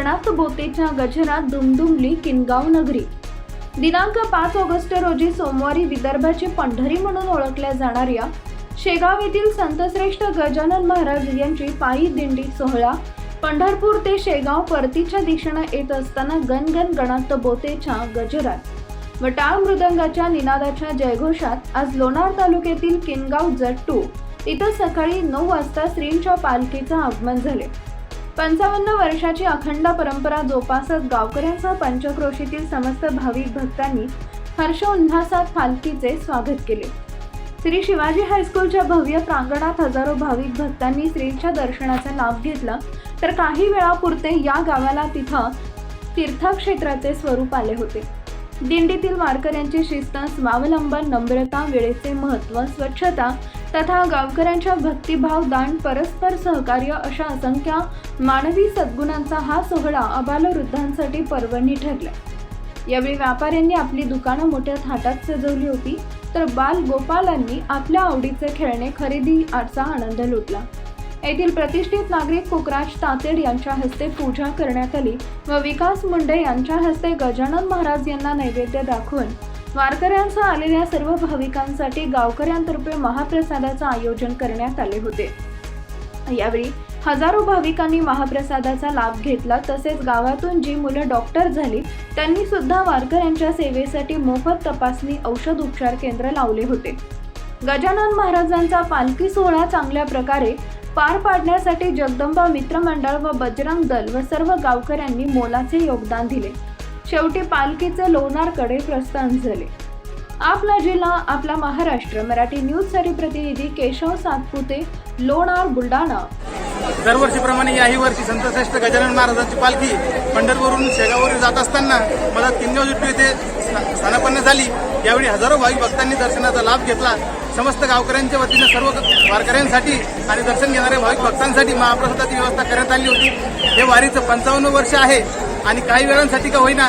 पालखीच्या गजरात दुमदुमली किनगाव नगरी. दिनांक पाच ऑगस्ट रोजी सोमवारी विदर्भाची पंढरी म्हणून ओळखल्या जाणाऱ्या शेगाव येथील संतश्रेष्ठ गजानन महाराज यांची पायी दिंडी सोहळा. पंढरपूर ते शेगाव परतीच्या दिशेनं येत असताना गणगण गणात बोतेच्या गजरात. व टाळ मृदंगाच्या निनादाच्या जयघोषात आज लोणार तालुक्यातील किनगाव जट्टू इथं सकाळी नऊ वाजता श्रींच्या पालखीचं आगमन झाले. पंचावन्न वर्षाची अखंड परंपरा जोपासत गावकऱ्यांसह पंचक्रोशीतील समस्त भाविक भक्तांनी हर्षोल्हासात पालखीचे स्वागत केले. श्री शिवाजी हायस्कूलच्या भव्य प्रांगणात हजारो भाविक भक्तांनी श्रींच्या दर्शनाचा लाभ घेतला. तर काही वेळापुरते या गावाला तिथं तीर्थक्षेत्राचे स्वरूप आले होते. दिंडीतील वारकऱ्यांची शिस्त स्वावलंबन नम्रता वेळेचे महत्त्व स्वच्छता तथा गावकऱ्यांच्या भक्तिभाव दान परस्पर सहकार्य अशा असंख्य मानवी सद्गुणांचा हा सोहळा अबालवृद्धांसाठी पर्वणी ठरला. यावेळी व्यापाऱ्यांनी आपली दुकानं मोठ्या थाटात सजवली होती तर बाल गोपालांनी आपल्या आवडीचे खेळणे खरेदी आजचा आनंद लुटला. येथील प्रतिष्ठित नागरिक कुकराज तातेड यांच्या हस्ते पूजा करण्यात आली व विकास मुंडे यांच्या हस्ते गजानन महाराज यांना नैवेद्य दाखवून वारकऱ्यांसह आलेल्या सर्व भाविकांसाठी गावकऱ्यांतर्फे महाप्रसादाचं आयोजन करण्यात आले होते. यावेळी हजारो भाविकांनी महाप्रसादाचा लाभ घेतला. तसेच गावातून जी मुलं डॉक्टर झाली त्यांनी सुद्धा वारकऱ्यांच्या सेवेसाठी मोफत तपासणी औषध उपचार केंद्र लावले होते. गजानन महाराजांचा पालखी सोहळा चांगल्या प्रकारे पार पाडण्यासाठी जगदंबा मित्रमंडळ व बजरंग दल व सर्व गावकऱ्यांनी मोलाचे योगदान दिले. शेवटी पालखीचे लोणारकडे प्रस्थान झाले. आपला जिल्हा आपला महाराष्ट्र मराठी न्यूजसाठी प्रतिनिधी केशव सातपुते लोणार बुलढाणा. दरवर्षीप्रमाणे याही वर्षी संतश्रेष्ठ गजानन महाराजांची पालखी पंढरपूरवरून शेगाववर जात असताना मला किनगाव जुट्टू येथे स्थानापन्न झाली. यावेळी हजारो भाविक भक्तांनी दर्शनाचा लाभ घेतला. समस्त गावकऱ्यांच्या वतीने सर्व वारकऱ्यांसाठी आणि दर्शन घेणाऱ्या भाविक भक्तांसाठी महाप्रसादाची व्यवस्था करण्यात आली होती. हे वारीचं पंचावन्न वर्ष आहे आणि काही वेळांसाठी का होईना